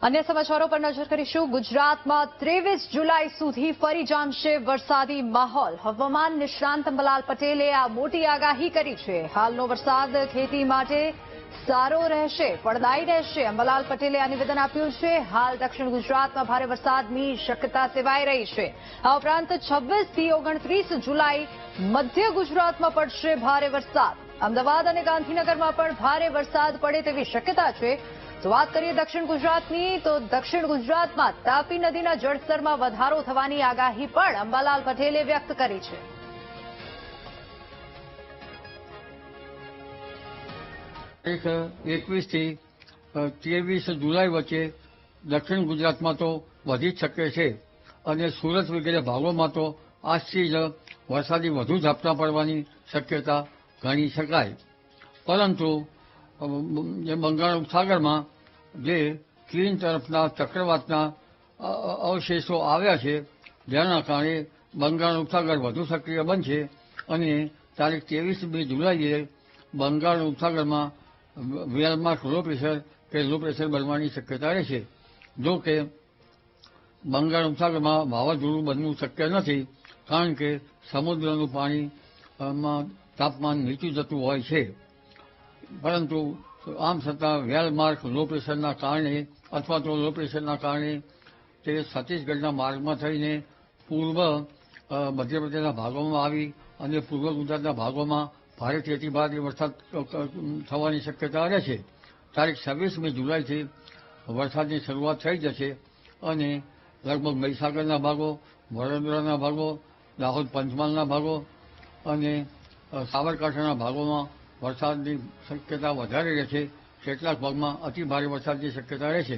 અન્ય સમાચારો પર નજર કરીશું. ગુજરાતમાં ત્રેવીસ જુલાઈ સુધી ફરી જામશે વરસાદી માહોલ. હવામાન નિષ્ણાંત અંબલાલ પટેલે આ મોટી આગાહી કરી છે. હાલનો વરસાદ ખેતી માટે સારો રહેશે ફળદાયી રહેશે. અંબલાલ પટેલે આ નિવેદન આપ્યું છે. હાલ દક્ષિણ ગુજરાતમાં ભારે વરસાદની શક્યતા સેવાઈ રહી છે. આ ઉપરાંત છવ્વીસથી ઓગણત્રીસ જુલાઈ મધ્ય ગુજરાતમાં પડશે ભારે વરસાદ. અમદાવાદ અને ગાંધીનગરમાં પણ ભારે વરસાદ પડે તેવી શક્યતા છે. તો વાત કરીએ દક્ષિણ ગુજરાતની, તો દક્ષિણ ગુજરાતમાં તાપી નદીના જળસ્તરમાં વધારો થવાની આગાહી પણ અંબાલાલ પટેલે વ્યક્ત કરી છે. એક, એકવીસથી ત્રેવીસ જુલાઈ વચ્ચે દક્ષિણ ગુજરાતમાં તો વધી શકે છે અને સુરત વગેરે ભાગોમાં તો આજથી જ વરસાદી વધુ ઝાપટા પડવાની શક્યતા ગણી શકાય. પરંતુ બંગાળ ઉપસાગરમાં જે ચીન તરફના ચક્રવાતના અવશેષો આવ્યા છે, જેના કારણે બંગાળ ઉપસાગર વધુ સક્રિય બનશે અને તારીખ ત્રેવીસમી જુલાઈએ બંગાળ ઉપસાગરમાં વેલમાર્ક લો પ્રેશર કે લો પ્રેશર બનવાની શક્યતા રહેશે જો કે બંગાળ ઉપસાગરમાં વાવાઝોડું બનવું શક્ય નથી, કારણ કે સમુદ્રનું પાણીમાં તાપમાન નીચું જતું હોય છે. પરંતુ આમ છતાં વેલમાર્ક લો પ્રેશરના કારણે અથવા તો લો પ્રેશરના કારણે તે છત્તીસગઢના માર્ગમાં થઈને પૂર્વ મધ્યપ્રદેશના ભાગોમાં આવી અને પૂર્વ ગુજરાતના ભાગોમાં ભારે તેથી ભારે વરસાદ થવાની શક્યતા રહે છે. તારીખ છવ્વીસમી જુલાઈથી વરસાદની શરૂઆત થઈ જશે અને લગભગ મહીસાગરના ભાગો, વડોદરાના ભાગો, દાહોદ પંચમહાલના ભાગો અને સાબરકાંઠાના ભાગોમાં વરસાદની શક્યતા વધારે રહેશે કેટલાક ભાગમાં અતિ ભારે વરસાદની શક્યતા રહેશે.